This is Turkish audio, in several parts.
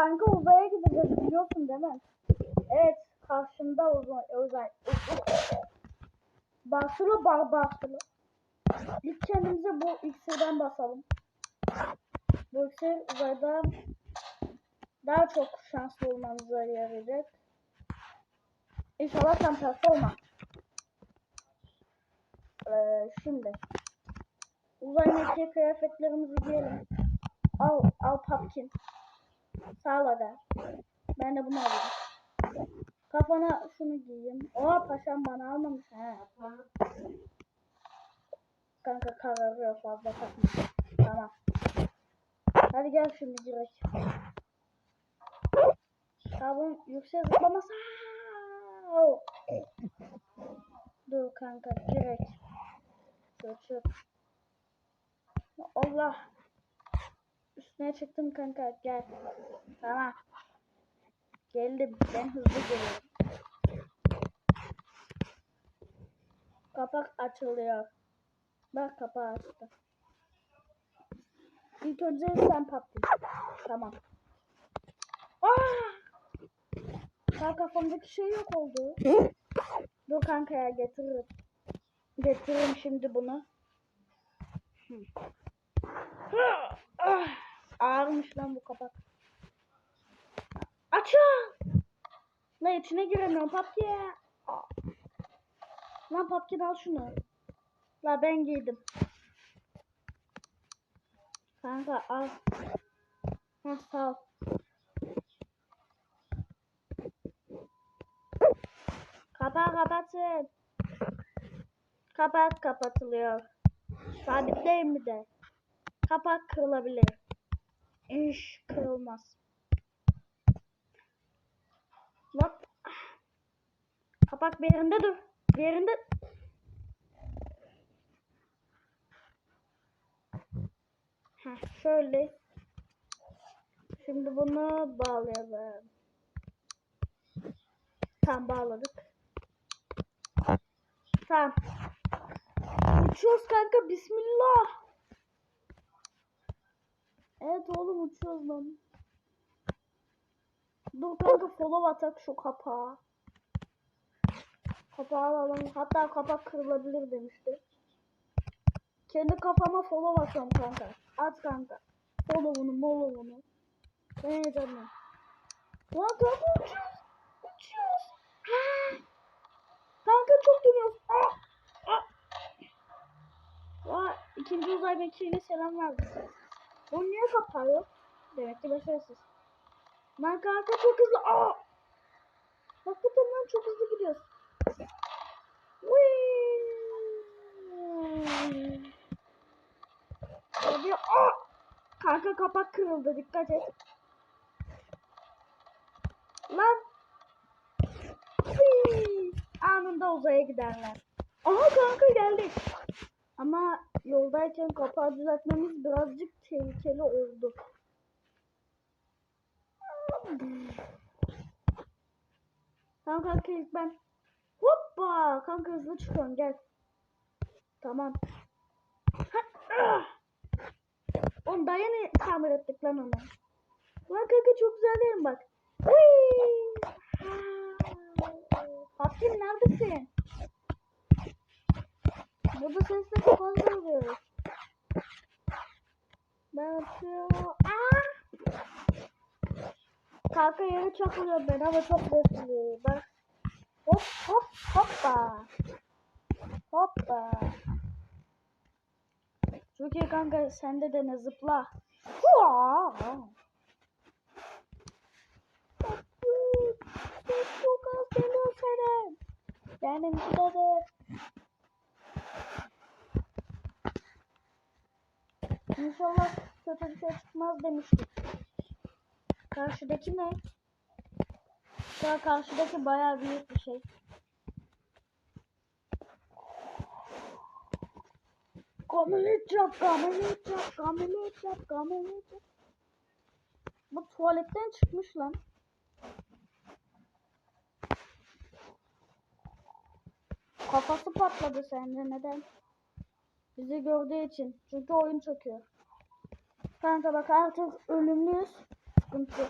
Kanka uzaya gideceğiz biliyorsun değil mi? Evet karşımda uzay. uzay. Basılı bar basılı. İlk kendimize bu iksirden basalım. Bu iksir uzayda daha çok şanslı olmamıza yarayacak. İnşallah tam tersi olmaz. Ee, şimdi uzay mekiği kıyafetlerimizi giyelim. Al, al papkin. Sağ ol aga. Ben de bunu alayım. Kafana şunu giyeyim. Oha paşam bana almamış. He. Kanka kararıyor fazla takma. Tamam. Hadi gel şimdi direkt. Sabun yüksek zıplaması. Dur kanka direkt. Çık. Allah. Üstüne çıktım kanka gel. Tamam. Geldim. Ben hızlı geliyorum. Kapak açılıyor. Bak kapağı açtı. İlk önce sen patladın. Tamam. Aa! Sağ kafamdaki şey yok oldu. Dur kanka ya getiririm. Getiririm şimdi bunu. Hı. Ağırmış lan bu kapak. Açıl! Lan içine giremiyorum papki. Lan papkin al şunu. La ben giydim. Kanka al. Heh sağ ol. Kapağı kapatın. Kapak kapatılıyor. Sabitleyin bir de. Kapak kırılabilir. İş kırılmaz. Hop. Kapak bir yerinde dur. Bir yerinde. Heh, şöyle. Şimdi bunu bağlayalım. Tam bağladık. Tamam. Uçuyoruz kanka bismillah. Evet oğlum uçuyoruz lan. Dur kanka follow atak şu kapağı. Kapağı alalım. Hatta kapak kırılabilir demişti. Kendi kafama follow atıyorum kanka. At kanka. Follow'unu mollow'unu. Ben heyecanlıyım. Lan kanka uçuyoruz. Uçuyoruz. Ha. Kanka çok dönüyoruz. Ah. Ah. Vay, ikinci uzay mekiğine selam verdi. Bu niye kapağı yok? Demek ki başarısız. Kanka çok hızlı. Aa! Hakikaten lan çok hızlı gidiyoruz. Hadi aa! Kanka kapak kırıldı dikkat et. Lan. Anında uzaya giderler. Aha kanka geldik. Ama yoldayken kapağı düzeltmemiz birazcık tehlikeli oldu. Tamam kanka ilk ben. Hoppa! Kanka hızlı çıkıyorum gel. Tamam. Onu daha yeni tamir ettik lan onu. Lan kanka çok güzel yerim bak. Fatih neredesin? Burada sesle çok fazla. Ben açıyorum. Aa! Kanka yere çakılıyor ben ama çok zevkli. Bak. Hop hop hoppa. Hoppa. Çok iyi kanka sende de ne zıpla. Hua! Çok az geliyor senin. Benimki de de. İnşallah kötü bir şey çıkmaz demiştik. Karşıdaki ne? Ya karşıdaki bayağı büyük bir şey. Gamelet yap, gamelet yap, gamelet yap, gamelet yap. Bu tuvaletten çıkmış lan. Kafası patladı sence neden? Bizi gördüğü için. Çünkü oyun çöküyor. Kanka bak artık ölümlüyüz. Sıkıntı.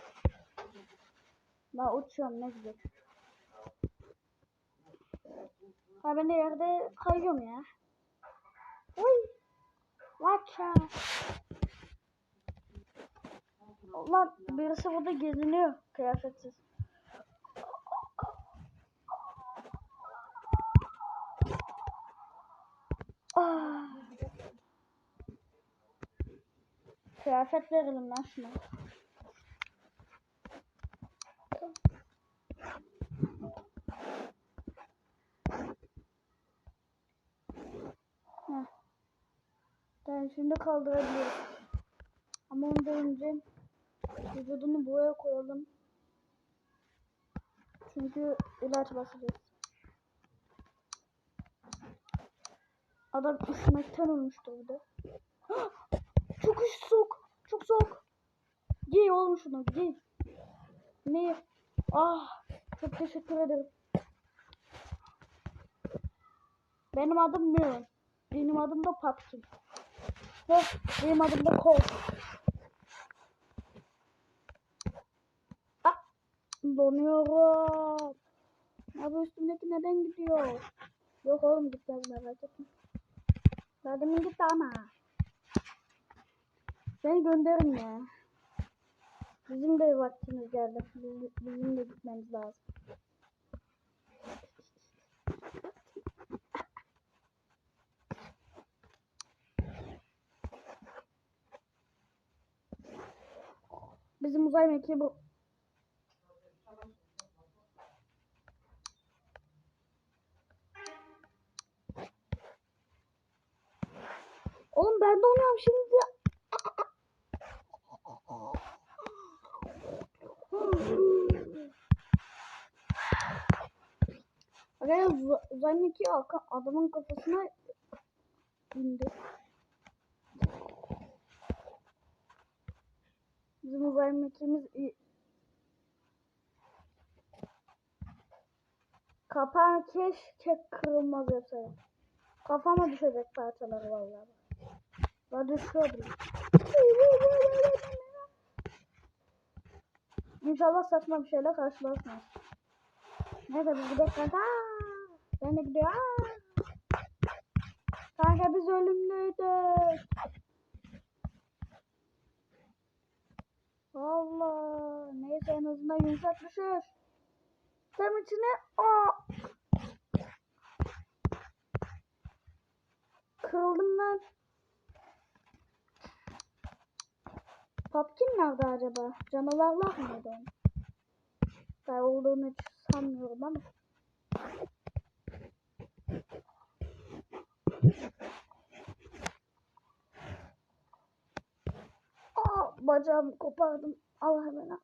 Ben uçuyorum ne güzel. Ha ben de yerde kayıyorum ya. Watch out. Ulan birisi burada geziniyor kıyafetsiz. Kıyafet verelim lan şuna. Heh. Tamam şimdi kaldırabiliriz. Ama ondan önce vücudunu buraya koyalım. Çünkü ilaç basacağız. Adam üşümekten ölmüştü de. Çok soğuk. Çok soğuk. Giy oğlum şunu giy. Ne? Ah çok teşekkür ederim. Benim adım Miron. Benim adım da Pumpkin. Ve benim adım da Colt. Ah, donuyorum. Abi üstümdeki neden gidiyor? Yok oğlum gitmez merak etme. Demin gitti ama. Beni gönderin ya. Bizim de vaktimiz geldi. Bizim, bizim de gitmemiz lazım. Bizim uzay mekiği bu. Oğlum ben de oynuyorum şimdi. Mekiği arka- adamın kafasına indi. Bizim uzay mekiğimiz. Kapağını keşke kırılmaz yapsaydım. Kafama düşecek parçaları vallahi. Ben düşüyordum. İnşallah saçma bir şeyle karşılaşmaz. Neyse biz gidelim kanka. Ben de gidiyorum. Kanka biz ölümlüydük. Allah. Neyse en azından yumuşak düşür. Tam içine. Aa. Kırıldım lan. Popkin nerede acaba? Canavarlar mıydı onun? Ben olduğunu hiç sanmıyorum ama. Aa, bacağımı kopardım. Allah hemen al.